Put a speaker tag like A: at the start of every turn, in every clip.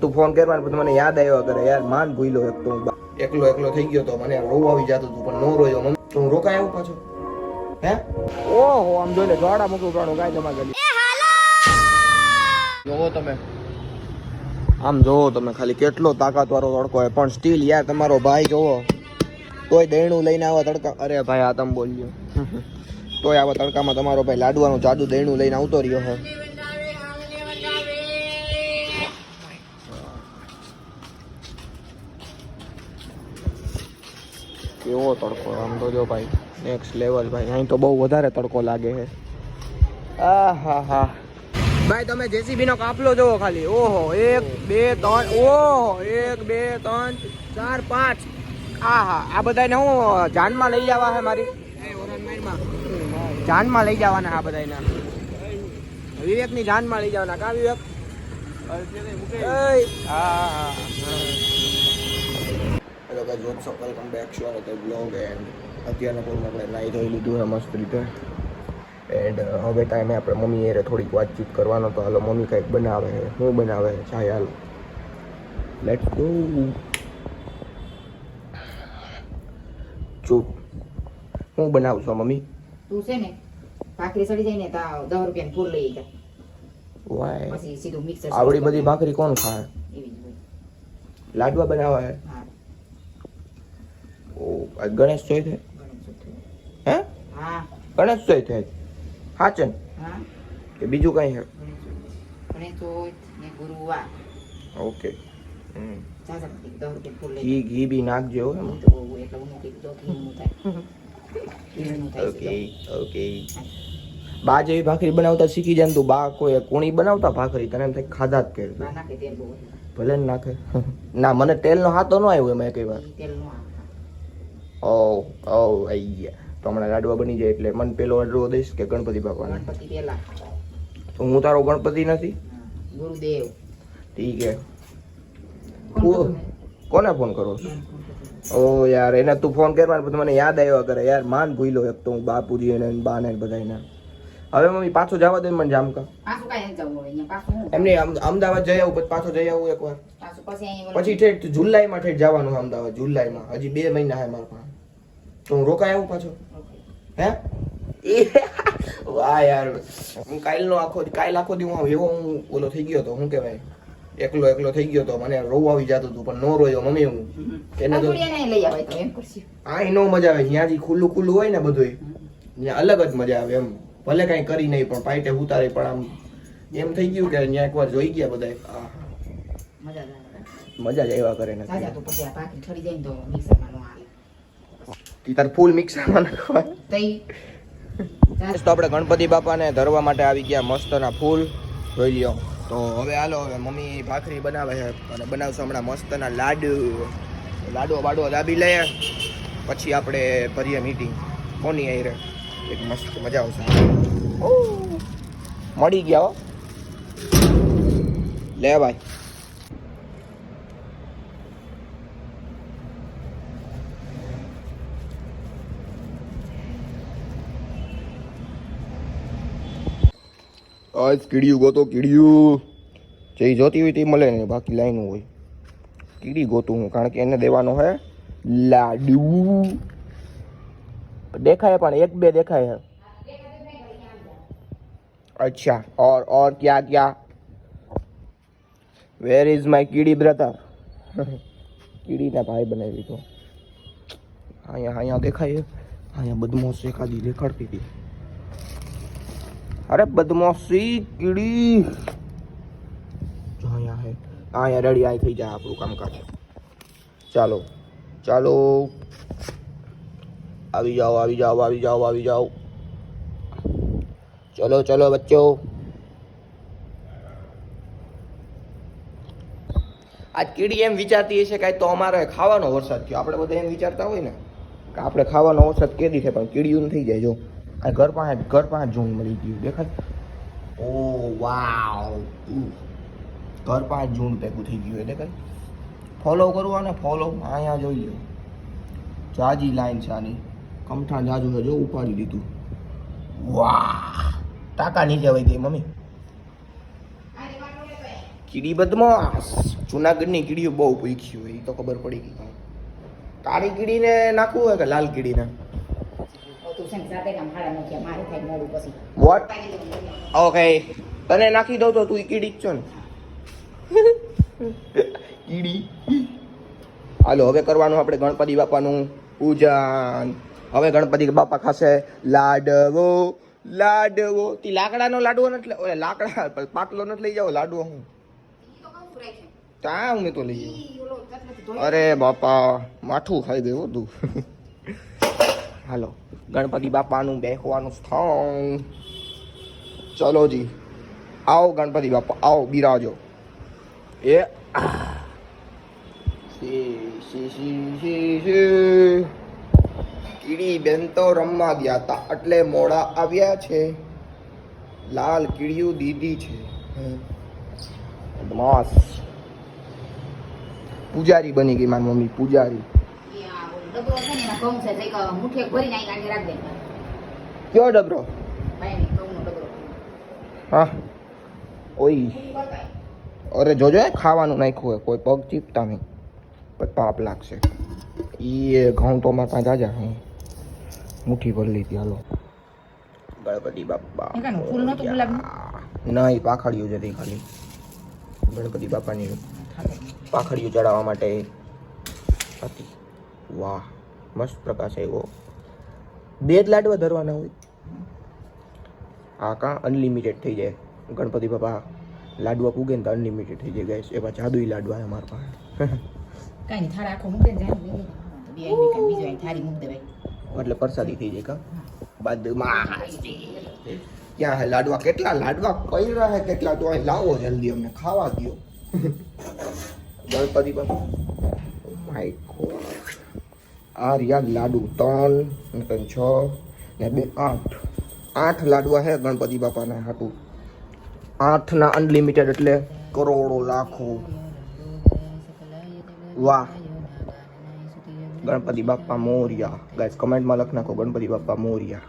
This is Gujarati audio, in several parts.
A: તું ફોન કરવા પછી મને યાદ આવ્યો કરે યાર માન ભૂલ્યો એક તો હું એકલો એકલો થઈ ગયો તો મને રોવા આવી જતો તું પણ નો રોયો. મમ્મી તો હું રોકાય આવું પાછો? હે? ઓહો આમ જોઈ લે જોડા મૂકવું પડવાનું ગાય જમા કરી. જોવો તમે. આમ જોવો તમે ખાલી કેટલો તાકાત વાળો તડકો હોય. પણ સ્ટીલ યાર તમારો ભાઈ જોવો. તોય દહીણું લઈને આવા તડકા અરે ભાઈ આ તમે બોલ્યો. તોય આવા તડકામાં તમારો ભાઈ લાડવાનું જાડું દહીણું લઈને આવતો રહ્યો હે. કેવો તડકો આમ તો જો ભાઈ નેક્સ્ટ લેવલ ભાઈ અહીં તો બહુ વધારે તડકો લાગે છે. આ હા. હા ભાઈ તમે જેસીબી નો કાફલો જોવો ખાલી. ઓહો એક બે ત્રણ ઓહો એક બે ત્રણ ચાર પાંચ. આ હા આ બધાને હું જાનમાં લઈ જવા છે મારી? જાનમાં લઈ જવાના આ બધાને વિવેકની જાનમાં લઈ જવાના કા વિવેક? હા હા. Hello guys what's up welcome back to another blog and અત્યારના પૂરમાં આપણે નાઈ ધોઈ લીધું છે મસ્ત રીતે. એન્ડ હવે ટાઈમે આપણે મમ્મી એરે થોડીક વાતચીત કરવાનો તો હાલો મમ્મી કંઈક બનાવે છે હું બનાવે છે ચાય હાલો. લેટ્સ ગો ચૂપ હું બનાવું છું મમ્મી?
B: તું છે ને ભાખરી સડી જાય ને તો દસ રૂપિયાની ફૂલ લઈ જા.
A: વાય
B: પછી સીધું મિક્સર
A: આવડી બધી ભાખરી કોણ ખાય? લાડવા બનાવે
B: હા.
A: ગણેશ ચોથ
B: થાય?
A: હે?
B: હા
A: ગણેશ ચોથ થાય. હાચન
B: હા
A: કે બીજું કઈ
B: ને
A: ઓકે. ઘી ઘી બી નાખજો હો. એમાં.
B: હું હું
A: ઓકે ઓકે. બા જેવી ભાખરી બનાવતા શીખી જાય તું. બા કોઈ કોણી બનાવતા ભાખરી, તને એમ થાય ખાધા જ કે ભલે નાખે. ના, મને તેલનો હાથો ન આવ્યો એમાં કઈ વાર. ઓ ઓ આઈ ગયા. તો હમણાં લાડવા બની જાય એટલે મને પેલો અડરો દઈશ કે ગણપતિ બાપાને?
B: ગણપતિ પહેલા
A: તો હું તારો ગણપતિ નથી?
B: ગુરુદેવ.
A: ઠીક હે કોને ફોન કરો છો? ઓ યાર એને તું ફોન કરવા મને યાદ આવ્યો કરે. યાર માન ભૂલ્યો એક તો હું બાપુજી ને બાને ને બધાને હવે મમ્મી પાછો જવા દે મને જામકા.
B: પાછું કાંઈ જવું હોય અહીંયા પાછું હું?
A: એમની અમદાવાદ જઈ આવું પછી પાછો જઈ આવું એકવાર.
B: પાછું પછી
A: પછી ઠેઠ જુલાઈમાં ઠેઠ જવાનું અમદાવાદ જુલાઈમાં. હજી બે મહિના હે મારા પાસે. તો હું રોકાય આવું પાછો. હે? વાહ યાર. હું કાલનો આખો કાલ આખો દી હું એવો હું ઓલો થઈ ગયો તો શું કહેવાય? એકલો એકલો થઈ ગયો તો મને રોવ આવી જતું હતું પણ નો રોયો મમ્મી હું. એને તો
B: હા લઈ આવે તો એમ કરશું.
A: આ નો મજા આવે. જ્યાં જે ખુલ્લું ખુલ્લું હોય ને બધું ત્યાં અલગ જ મજા આવે એમ. ભલે કાંઈ કરી નહીં પણ પાઇટે ઉતારે પણ આમ એમ થઈ ગયું કે ત્યાં એકવાર જોઈ ગયા બધા
B: મજા જ
A: એવા આવ્યા કરે નથી
B: ને
A: તાર ફૂલ મિક્સરમાં નાખવા તો આપણે ગણપતિ બાપાને ધરવા માટે આવી ગયા મસ્તના ફૂલ. જોઈ લ્યો. તો હવે હાલો હવે મમ્મી ભાખરી બનાવે છે. અને બનાવશું હમણાં મસ્તના લાડુ. લાડો બાડુઓ દાબી લઈએ પછી આપણે ભરીએ મીટિંગ કોની આવી રે એક મસ્ત મજા આવશે. મળી ગયા લે ભાઈ. આજ કીડિયું ગોતો કીડિયું. જે જોતી હોય તે મળે ને, બાકી લાઈન હોય. કીડી ગોતું હું, કારણ કે એને દેવાનો હે લાડુ. દેખાય પણ એક બે દેખાય है अच्छा और और क्या क्या वेर इज माय कीड़ी ब्रदर કીડીના ભાઈ બનાવી દીધો અહીંયા અહીંયા દેખાય છે? અહીંયા બદમાશ એકાદી દેખાડતી હતી અરે બદમાશી કીડી જો અહીંયા હે અહીંયા રેડી આઈ થઈ જાય આપણું કામકાજ ચાલો ચાલો આવી જાઓ આવી જાઓ આવી જાઓ આવી જાઓ. ચલો ચલો બચ્ચો. આ કીડી એમ વિચારતી હશે કાંઈ તો અમારે ખાવાનો વરસાદ થયો. આપણે બધા એમ વિચારતા હોય ને કે આપણે ખાવાનો વરસાદ કે દીધે, પણ કીડીયું થઈ જાય જો. આ ઘર પાસે ઘર પાસે ઝૂંડ મળી ગયું. દેખાય? ઓ, વાવ. ઘર પાસે જૂન ભેગું થઈ ગયું એ દેખાય? ફોલો કરવું અને ફોલો અહીંયા જોઈ લો જાજી લાઈન છે આની. કમઠાણ જાજુ છે જો ઉપાડી દીધું. વાહ ટાકા નીચે વહી ગઈ મમ્મી. કીડી બદમાશ. જુનાગઢની કીડીઓ બહુ પૈકી હોય એ તો ખબર પડી ગઈ. કાળી કીડીને નાખવું હોય કે લાલ કીડીને? વોટ ઓકે તને નાખી દઉં તો તું કીડી જ છો ને. કીડી? હાલો હવે કરવાનું આપણે ગણપતિ બાપાનું પૂજન. હવે ગણપતિ બાપા ખાશે લાડવો લાડવો. તી લાકડાનો લાડવો નથી ઓલે લાકડા પાટલો નથી લઈ જાવ લાડવો હું? ત્યાં હું તો લઈ જાઉં. અરે બાપા માઠું ખાઈ ગયું હતું હાલો ગણપતિ બાપાનું બેસવાનું સ્થળ. ચલો જી આવો ગણપતિ બાપા આવો બિરાજો. એ શી, શી, શી, શી. કીડી બેન તો રમવા ગયા હતા એટલે મોડા આવ્યા છે. લાલ કીડિયું દીદી છે. બદમાશ પૂજારી બની ગઈ મારી મમ્મી, પૂજારી. કયો ડબરો? હા. ઓય. અરે જોજો ખાવાનું નાખ્યું હોય, કોઈ પગ ચીપતા નહીં. પાપ લાગશે. એ ઘઉં તો મારા પાસે જાજા હું. મુઠ્ઠી ભરી લીધી હાલો. ગણપતિ બાપા.
B: ફૂલ નતું ગુલાબનું?
A: નહીં પાખડીઓ જ હતી ખાલી. ગણપતિ બાપાની પાખડીઓ ચડાવવા માટે હતી. વાહ મસ્ત પ્રકાશ આવ્યો. બે જ લાડવા ધરવાના હોય. આ કાં અનલિમિટેડ થઈ જાય. ગણપતિ બાપા લાડવા પૂગે ને તો અનલિમિટેડ થઈ જાય ગાઈસ એવા જાદુઈ લાડવા છે અમારા પાસે.
B: કાંઈ નહીં થાળે આખો મૂકે જાય. બીજો થાળી મૂકી દેવાય.
A: એટલે પ્રસાદી થઈ જાય કા? બદમાશ ક્યાં હે? લાડવા કેટલા? લાડવા કઈ હે કેટલા? તો અહીં લાવો જલ્દી અમને ખાવા દો ગણપતિ બાપા. My god. આ રહ્યા લાડુ ત્રણ ને ત્રણ છ ને બે આઠ. આઠ લાડવા હે ગણપતિ બાપાના હાટું. આઠના અનલિમિટેડ એટલે કરોડો લાખો. વાહ. ગણપતિ બાપા મોરિયા. ગાઈસ કમેન્ટમાં લખ નાખો ગણપતિ બાપા મોરિયા.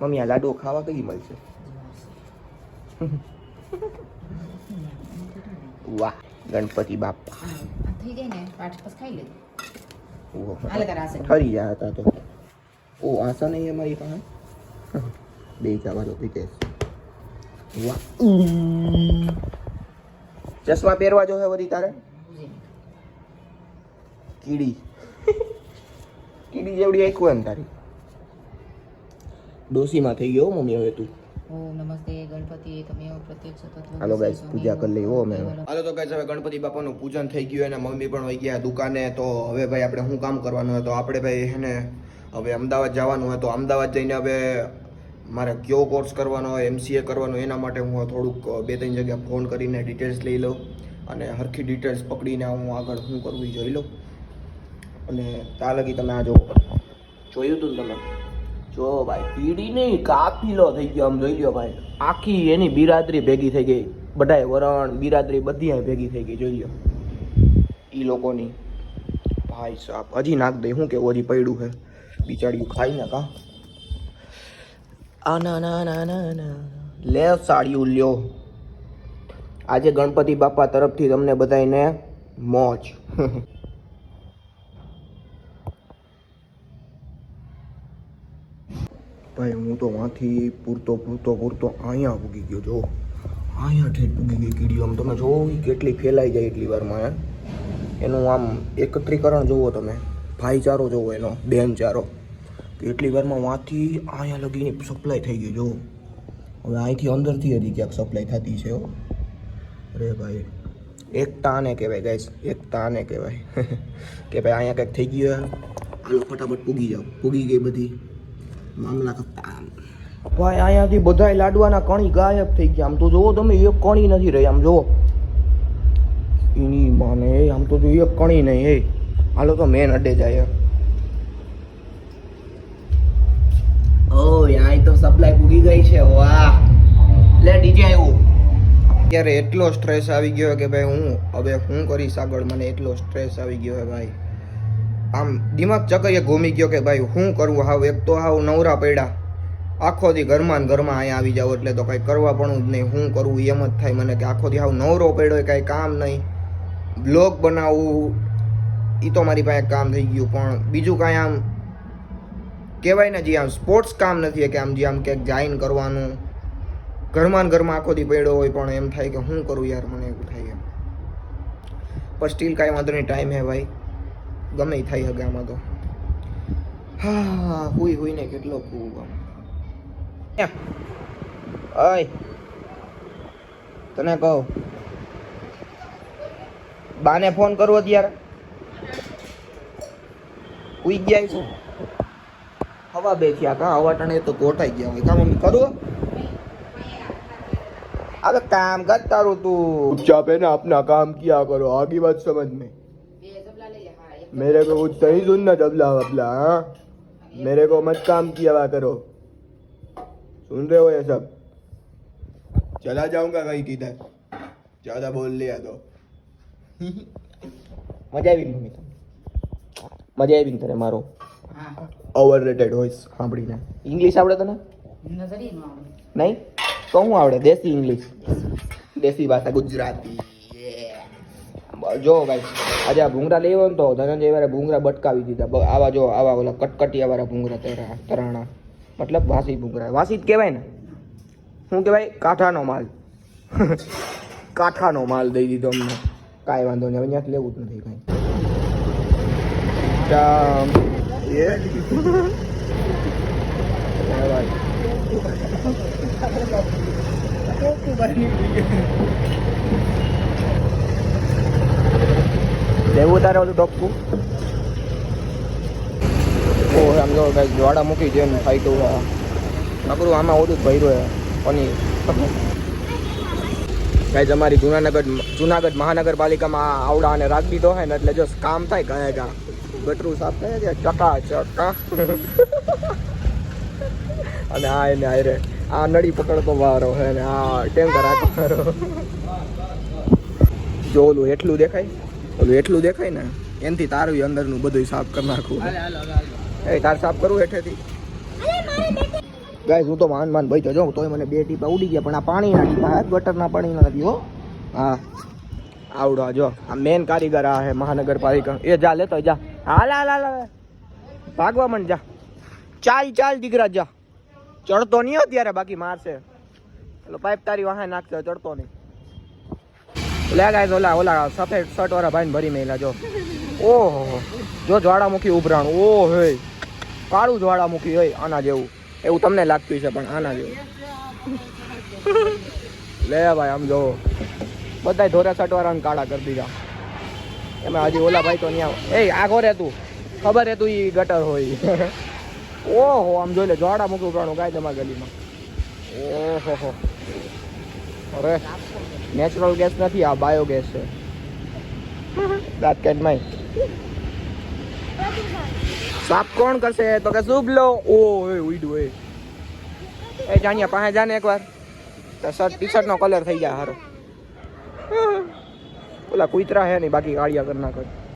A: મમ્મી આ લાડુ ખાવા કઈ મળશે? વાહ ગણપતિ બાપા
B: આ થઈ જાય ને પાઠ પછી ખાઈ લે.
A: ઠરી ગયા હતા તો. ઓ આશા નહીં અમારી પાસે? બે જવા દો પ્રિતેશ વાહ. ચશ્મા પહેરવા જો હે વળી તારે? કીડી. કીડી જેવડી આખું એમ તારી. ડોસીમાં થઈ ગયો હો મમ્મી હવે તું.
B: ઓમ નમસ્તે ગણપતિ તમેવ પ્રત્યક્ષ તત્વ
A: હાલો ગાઈસ પૂજા કરી લઈ હો અમે હાલો તો ગાઈસ હવે ગણપતિ બાપાનું પૂજન થઈ ગયું અને મમ્મી પણ વહી ગયા દુકાને તો હવે ભાઈ આપણે શું કામ કરવાનું હોય? તો આપણે ભાઈ હેને હવે અમદાવાદ જવાનું હોય તો અમદાવાદ જઈને હવે મારે કયો કોર્સ કરવાનો હોય એમસીએ કરવાનો એના માટે હું થોડુંક બે ત્રણ જગ્યા ફોન કરીને ડિટેલ્સ લઈ લઉં અને હરખી ડિટેલ્સ પકડીને હું આગળ શું કરવું જોઈ લઉં. અને ત્યાં લગી તમે આ જોવો જોયું તું ને તમે? જો ભાઈ પીડી નહીં કાફીલો થઈ ગયો, આમ જોઈ લો ભાઈ. આખી એની બિરાદરી ભેગી થઈ ગઈ. બધાય વરણ, બિરાદરી બધી ભેગી થઈ ગઈ, જોઈ લ્યો. એ લોકોની. ભાઈ સાહેબ હજી નાખ દે, શું કેવું, હજી પડ્યું છે ખાઈ ને કા લે સાડિયું લ્યો. આજે ગણપતિ બાપા તરફથી તમને બધાને મોજ. ભાઈ, હું તો વાંથી પૂરતો પૂરતો પૂરતો અહીંયા પૂગી ગયો, જો. અહીંયા ઠેઠ પૂગી ગઈ કીડીઓ. આમ તમે જોવો કેટલી ફેલાઈ જાય એટલી વારમાં. એનું આમ એકત્રીકરણ જુઓ તમે. ભાઈચારો જોવો એનો, બેનચારો. તો એટલી વારમાં વાંથી અહીંયા લગીની સપ્લાય થઈ ગઈ જો. હવે અહીંથી અંદરથી હજી ક્યાંક સપ્લાય થતી છે અરે ભાઈ એકતા આને કહેવાય ગાઈસ એકતા આને કહેવાય. કે ભાઈ અહીંયા કંઈક થઈ ગયું હાલો, ફટાફટ પૂગી જાઓ. પૂગી ગઈ બધી. મામલા કરતા ભાઈ અહીંયાથી બધાય લાડવાના કણી ગાયબ થઈ ગયા. આમ તો જોવો તમે, એક કણી નથી રહી. આમ જોવો એની માને, આમ તો એક કણી નહીં એ હાલો તો મેન અડે જાય ઓ અહીં તો સપ્લાય પૂગી ગઈ છે, વાહ. લે, ડીજે આવ્યું અત્યારે એટલો સ્ટ્રેસ આવી ગયો કે ભાઈ હું, હવે હું કરીશ આગળ? મને એટલો સ્ટ્રેસ આવી ગયો હે ભાઈ. આમ દિમાગ ચકરીએ ઘૂમી ગયો કે ભાઈ શું કરવું હાવ? એક તો હાવ નવરા પડ્યા. આખો દી ઘરમાં ઘરમાં અહીંયા આવી જાવ એટલે તો કંઈ કરવા પણ જ નહીં. શું કરવું એમ જ થાય મને કે આખો દી હાવ નવરો પડ્યો, કાંઈ કામ નહીં. બ્લોગ બનાવવું એ તો મારી પાસે કામ થઈ ગયું. પણ બીજું કાંઈ આમ કહેવાય ને, જે આમ સ્પોર્ટ્સ કામ નથી કે આમ જે આમ ક્યાંક જાઈન કરવાનું, ઘરમાં ઘરમાં આખો દી પડ્યો હોય, પણ એમ થાય કે શું કરું યાર, મને એવું થાય એમ. પણ સ્ટીલ કાંઈ વાંધો નહીં ટાઈમ હે ભાઈ. ગમે થાય હગે આમાં તો. હા, હુઈ હુઈ ને કેટલો કૂવ આમ. ઓય. તને કહું. બાને ફોન કરવો ત્યારે ઉઈ ગયા છે? હવા બે થયા કા હવા ટણે તો ગોઠાઈ ગયા હોય કા મમ્મી કરું अबे काम कर तारू तू चुपचाप है ना अपना काम किया करो आगे बात समझ में
B: બે જબલા લઈ લે હા એક
A: मेरे को कुछ सही सुनना तबला वबला हाँ मेरे को मत काम किया हुआ करो सुन रहे हो ये सब चला जाऊंगा कहीं किधर ज्यादा बोल लिया तो મજા આવી મમ્મી મજા આવી ને તને મારો
B: હા.
A: ઓવર રેટેડ વોઇસ સાંભળીને. ઇંગ્લિશ આવડે તને? નહીં? તો હું આવડે? દેશી ઇંગ્લિશ દેશી ભાષા, ગુજરાતી. જો ભાઈ, આજે આ ભૂંગરા લેવો ને તો ધનંજય વારે ભૂંગરા બટકાવી દીધા. આવા જો, આવા ઓલા કટકટિયા વાળા ભૂંગરા તરા, તરાણા. મતલબ વાસી ભૂંગરા વાસી જ કહેવાય ને. શું કહેવાય? કાંઠાનો માલ. કાંઠાનો માલ દઈ દીધો અમને. કાંઈ વાંધો નહીં, હવે ત્યાંથી લેવું જ નથી કાંઈ. ભાઈ લેવું તારે ઓલું ડોકું આમ જો કઈ મૂકી છે ને ફાઈટું આમાં ઓલું જ ભર્યું પનીર. ગાઈઝ અમારી જુનાનગર, જુનાગઢ મહાનગરપાલિકામાં આવડા અને રાખી દીધો હોય ને, એટલે જો કામ થાય ગયા ગા ગટરું સાફ થાય છે ચકા અને આ એને હારે, આ નળી પકડતો વારો હે ને, આ ટેન્કર રાખવાનો. જો ઓલું એટલું દેખાય? ઓલું એટલું દેખાય ને, એનથી તારું અંદરનું બધું સાફ કરી નાખવું એ તાર સાફ કરવું હેઠેથી. ગાઈસ, હું તો માન માન ભાઈ જો તોય મને બે ટીપા ઉડી ગયા, પણ આ પાણીના ટીપા ગટરના પાણીના નથી, હો. હા. આવડો જો, આ મેન કારીગર આ હે, મહાનગરપાલિકા. એ જા, લેતો જા. હાલ હાલ હાલ. ભાગવા મન, જા. ચાલ ચાલ, દીકરા, જા. ચડતો નહીં અત્યારે ત્યારે બાકી મારશે. એટલે પાઇપ તારી વાહે નાખશે ચડતો નહીં. લે ઓલા ઓલા, સફેદ શર્ટ વાળા ભાઈને ભરી મેલા જો. ઓહો, જો જ્વાળામુખી ઉભરાણ. ઓ, હે. કાળું જ્વાળામુખી હોય આના જેવું. એવું તમને લાગતું છે પણ આના જેવું. લે, ભાઈ, આમ જો. બધાય ધોરા શર્ટ વાળાને કાળા કરી દીધા. એમાં હજી ઓલા ભાઈ તો ત્યાં એ આગો રે તું. ખબર હે તું એ ગટર હોય. ઓહો, આમ જોઈ લે જ્વાળામુખી ઉભરાણું ગાય તમારા ગલીમાં. ઓહો હો અરે નેચરલ ગેસ નથી, આ બાયો ગેસ છે. દાંત કાઢ માય. સાફ કોણ કરશે? તો કે શુભ લો. ઓ એ ઉઈડું એ એ જાણ્યા, પાસે જાને એકવાર. શર્ટ ટી શર્ટ નો કલર થઈ જાય હારો. ઓલા કુતરા હે નહીં બાકી કાળિયા કરી નાખો.